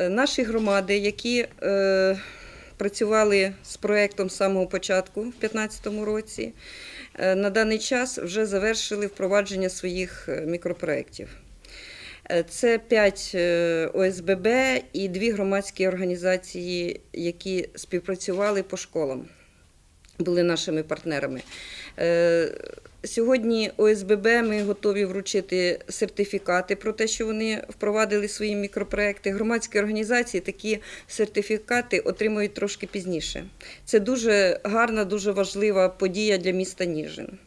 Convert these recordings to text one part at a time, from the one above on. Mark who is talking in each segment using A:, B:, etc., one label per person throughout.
A: Е, Наші громади, які е, працювали з проєктом з самого початку в 2015 році, е, на даний час вже завершили впровадження своїх мікропроєктів. Це 5 ОСББ і дві громадські організації, які співпрацювали по школам, були нашими партнерами. Е, Сьогодні ОСББ ми готові вручити сертифікати про те, що вони впровадили свої мікропроекти. Громадські організації такі сертифікати отримують трошки пізніше. Це дуже гарна, дуже важлива подія для міста Ніжин.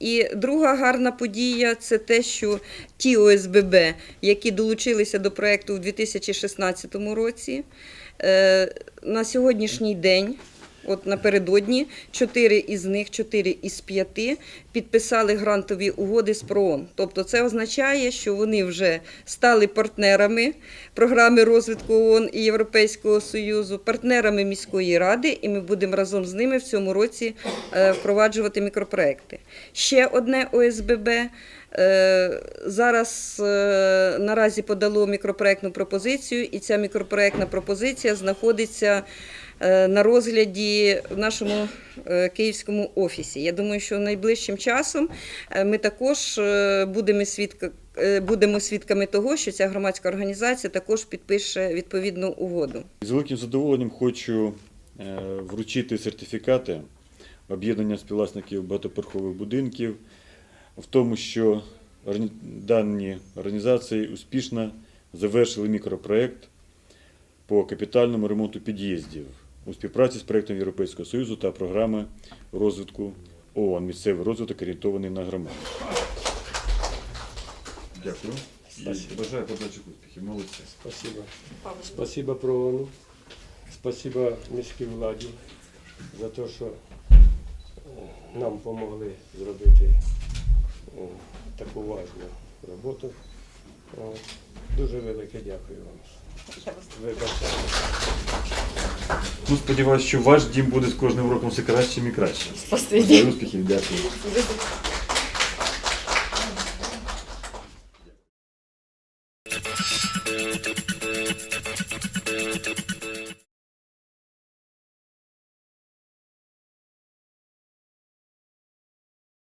A: І друга гарна подія це те, що ті ОСББ, які долучилися до проекту в 2016 році, е, на сьогоднішній день. От напередодні чотири із них, чотири із п'яти, підписали грантові угоди з ПРООН. Тобто це означає, що вони вже стали партнерами програми розвитку ООН і Європейського Союзу, партнерами міської ради, і ми будемо разом з ними в цьому році е, впроваджувати мікропроекти. Ще одне ОСББ. е, Зараз е, наразі подало мікропроектну пропозицію, і ця мікропроектна пропозиція знаходиться на розгляді в нашому е, київському офісі. Я думаю, що найближчим часом е, ми також е, будемо свідка. е, Будемо свідками того, що ця громадська організація також підпише відповідну угоду.
B: З великим задоволенням хочу е, вручити сертифікати об'єднання співвласників багатоповерхових будинків в тому, що дані організації успішно завершили мікропроект по капітальному ремонту під'їздів у співпраці з проектом Європейського Союзу та програми розвитку ООН місцевий розвиток орієнтований на громаду. Дякую.
C: Спасибо.
B: Бажаю подальших успіхів. Молодці.
C: Спасибо. Спасибо ПРООНу, спасибо міській владі за те, що е, нам допомогли зробити е, таку важну роботу. Дуже велике дякую вам. Вибачте.
B: Ну, сподіваюся, що ваш дім буде з кожним роком все кращим і кращим.
A: Спасибі.
B: За успіхів, дякую.